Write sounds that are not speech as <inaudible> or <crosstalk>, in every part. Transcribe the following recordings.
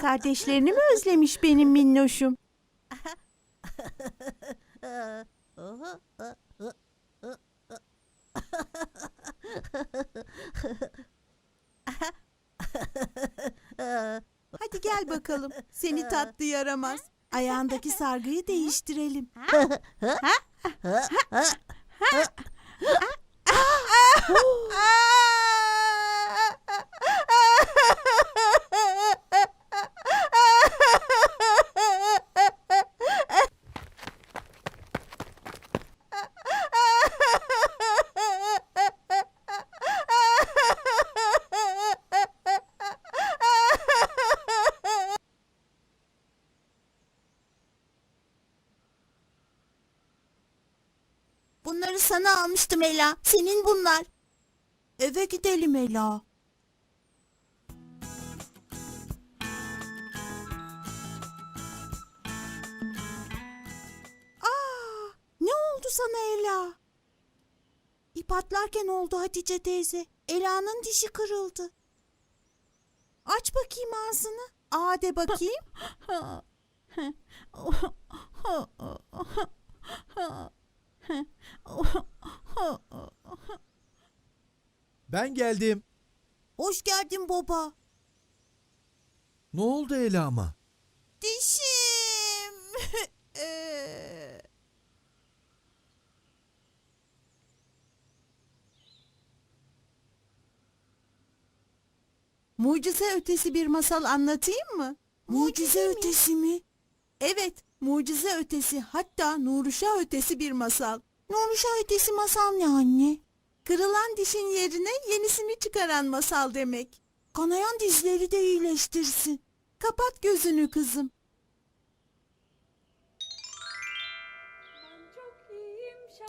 Kardeşlerini mi özlemiş benim minnoşum? Gel bakalım. Seni tatlı yaramaz. Ayağındaki sargıyı değiştirelim. Bunları sana almıştım Ela. Senin bunlar. Eve gidelim Ela. Aa, ne oldu sana Ela? İp atlarken oldu Hatice teyze. Ela'nın dişi kırıldı. Aç bakayım ağzını. Aa de bakayım. <laughs> <laughs> Ben geldim. Hoş geldin baba. Ne oldu Ela'ma? Dişim. <laughs> Ee, Mucize ötesi bir masal anlatayım mı? Mucize, ötesi mi? Evet, mucize ötesi hatta Nuruşa ötesi bir masal. Nuruşa ötesi masal ne anne? Kırılan dişin yerine yenisini çıkaran masal demek. Kanayan dizleri de iyileştirsin. Kapat gözünü kızım.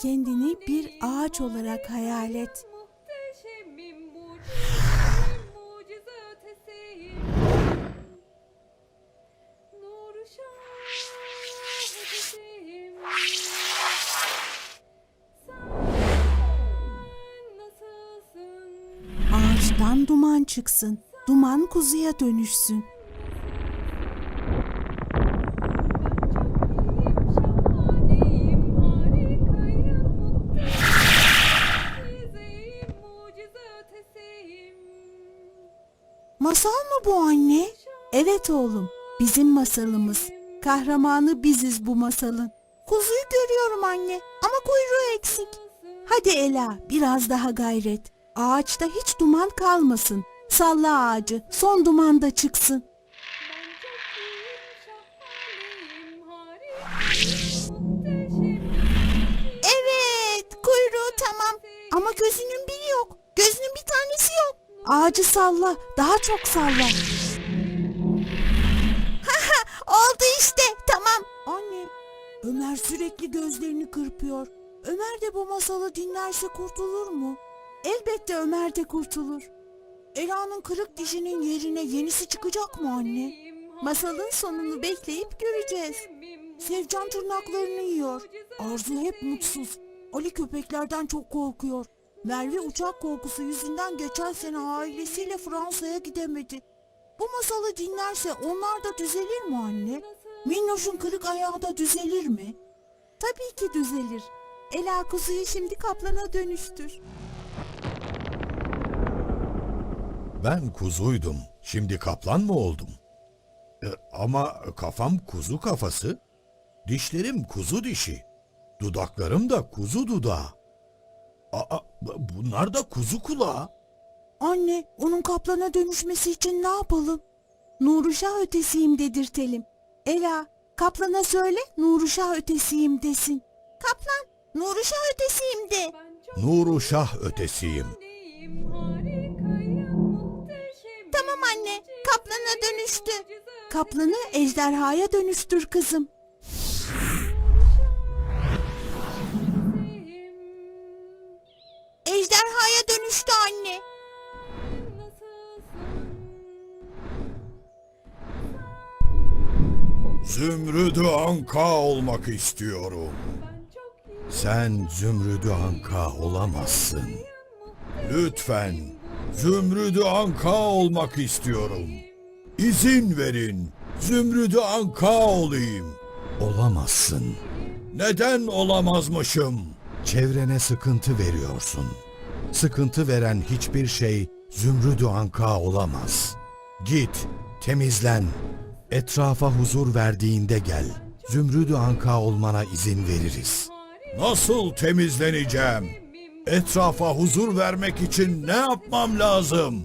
Kendini bir ağaç olarak hayal et. Ağaçtan duman çıksın. Duman kuzuya dönüşsün. Masal mı bu anne? Evet oğlum. Bizim masalımız. Kahramanı biziz bu masalın. Kuzuyu görüyorum anne ama kuyruğu eksik. Hadi Ela biraz daha gayret. Ağaçta hiç duman kalmasın. Salla ağacı son duman da çıksın. Evet kuyruğu tamam ama gözünün biri yok. Gözünün bir tanesi yok. Ağacı salla daha çok salla. Oldu işte tamam. Anne Ömer sürekli gözlerini kırpıyor. Ömer de bu masalı dinlerse kurtulur mu? Elbette Ömer de kurtulur. Ela'nın kırık dişinin yerine yenisi çıkacak mı anne? Masalın sonunu bekleyip göreceğiz. Sevcan tırnaklarını yiyor. Arzu hep mutsuz. Ali köpeklerden çok korkuyor. Merve uçak korkusu yüzünden geçen sene ailesiyle Fransa'ya gidemedi. Bu masalı dinlerse onlar da düzelir mi anne? Minnoş'un kırık ayağı da düzelir mi? Tabii ki düzelir. Ela kuzuyu şimdi kaplana dönüştür. Ben kuzuydum. Şimdi kaplan mı oldum? E, ama kafam kuzu kafası. Dişlerim kuzu dişi. Dudaklarım da kuzu dudağı. Aa, bunlar da kuzu kulağı. Anne, onun kaplana dönüşmesi için ne yapalım? Nuruşah ötesiyim dedirtelim. Ela, kaplana söyle Nuruşah ötesiyim desin. Kaplan, Nuruşah ötesiyim de. Nuru Şah ötesiyim. dönüştü. Kaplanı ejderhaya dönüştür kızım. Ejderhaya dönüştü anne. Zümrüdü Anka olmak istiyorum. Sen Zümrüdü Anka olamazsın. Lütfen Zümrüdü Anka olmak istiyorum. İzin verin zümrüdü anka olayım. Olamazsın. Neden olamazmışım? Çevrene sıkıntı veriyorsun. Sıkıntı veren hiçbir şey zümrüdü anka olamaz. Git, temizlen. Etrafa huzur verdiğinde gel. Zümrüdü anka olmana izin veririz. Nasıl temizleneceğim? Etrafa huzur vermek için ne yapmam lazım?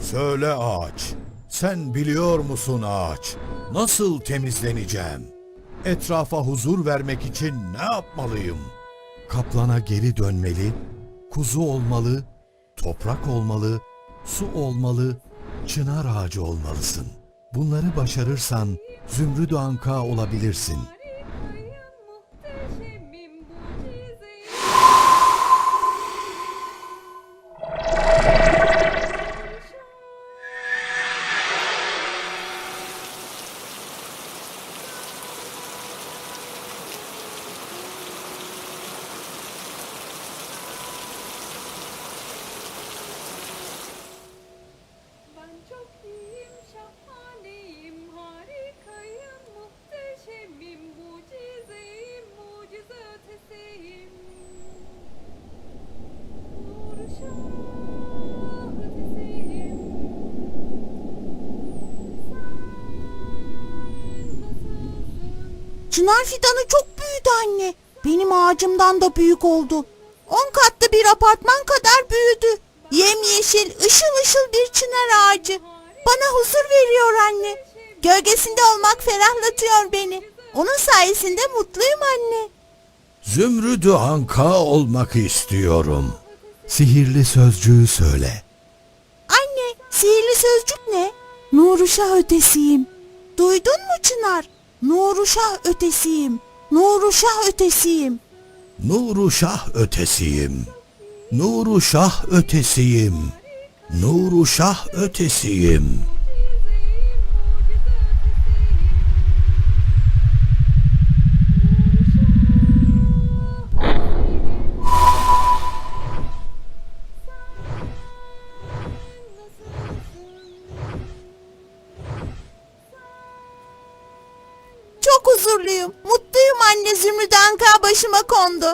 Söyle ağaç. Sen biliyor musun ağaç? Nasıl temizleneceğim? Etrafa huzur vermek için ne yapmalıyım? Kaplana geri dönmeli, kuzu olmalı, toprak olmalı, su olmalı, çınar ağacı olmalısın. Bunları başarırsan zümrüt anka olabilirsin. Çınar fidanı çok büyüdü anne. Benim ağacımdan da büyük oldu. On katlı bir apartman kadar büyüdü. Yemyeşil, ışıl ışıl bir çınar ağacı. Bana huzur veriyor anne. Gölgesinde olmak ferahlatıyor beni. Onun sayesinde mutluyum anne. Zümrüdü anka olmak istiyorum. Sihirli sözcüğü söyle. Anne, sihirli sözcük ne? Nuruşah ötesiyim. Duydun mu Çınar? Nuruşah ötesiyim. Nuruşah ötesiyim. Nuru Şah ötesiyim. Nuru Şah ötesiyim. Nuru Şah ötesiyim. Kondu.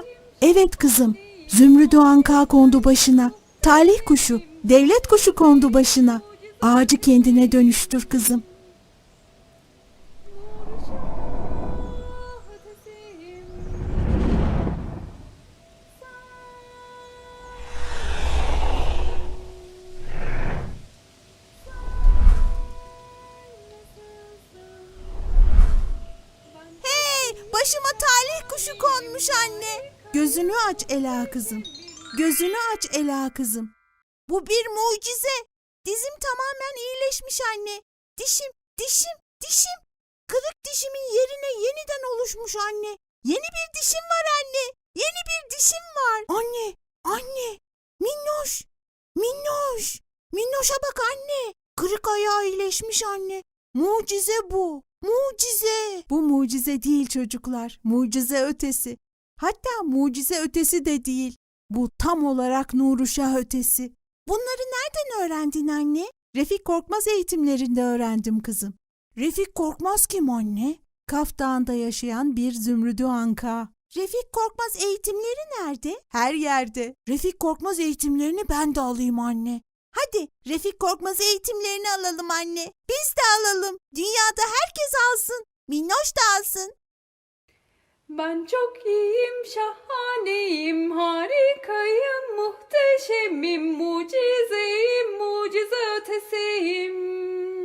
Evet kızım. Zümrüt Anka kondu başına. Talih kuşu, devlet kuşu kondu başına. Ağacı kendine dönüştür kızım. Başıma talih kuşu konmuş anne. Gözünü aç Ela kızım. Gözünü aç Ela kızım. Bu bir mucize. Dizim tamamen iyileşmiş anne. Dişim, dişim, dişim. Kırık dişimin yerine yeniden oluşmuş anne. Yeni bir dişim var anne. Yeni bir dişim var. Anne, anne. Minnoş, minnoş. Minnoş'a bak anne. Kırık ayağı iyileşmiş anne. Mucize bu. Mucize. Bu mucize değil çocuklar. Mucize ötesi. Hatta mucize ötesi de değil. Bu tam olarak Nuruşah ötesi. Bunları nereden öğrendin anne? Refik Korkmaz eğitimlerinde öğrendim kızım. Refik Korkmaz kim anne? Kaf Dağı'nda yaşayan bir zümrüdü anka. Refik Korkmaz eğitimleri nerede? Her yerde. Refik Korkmaz eğitimlerini ben de alayım anne. Hadi Refik Korkmaz eğitimlerini alalım anne. Biz de alalım. Dünyada herkes alsın. Minnoş da alsın. Ben çok iyiyim, şahaneyim, harikayım, muhteşemim, mucizeyim, mucize ötesiyim.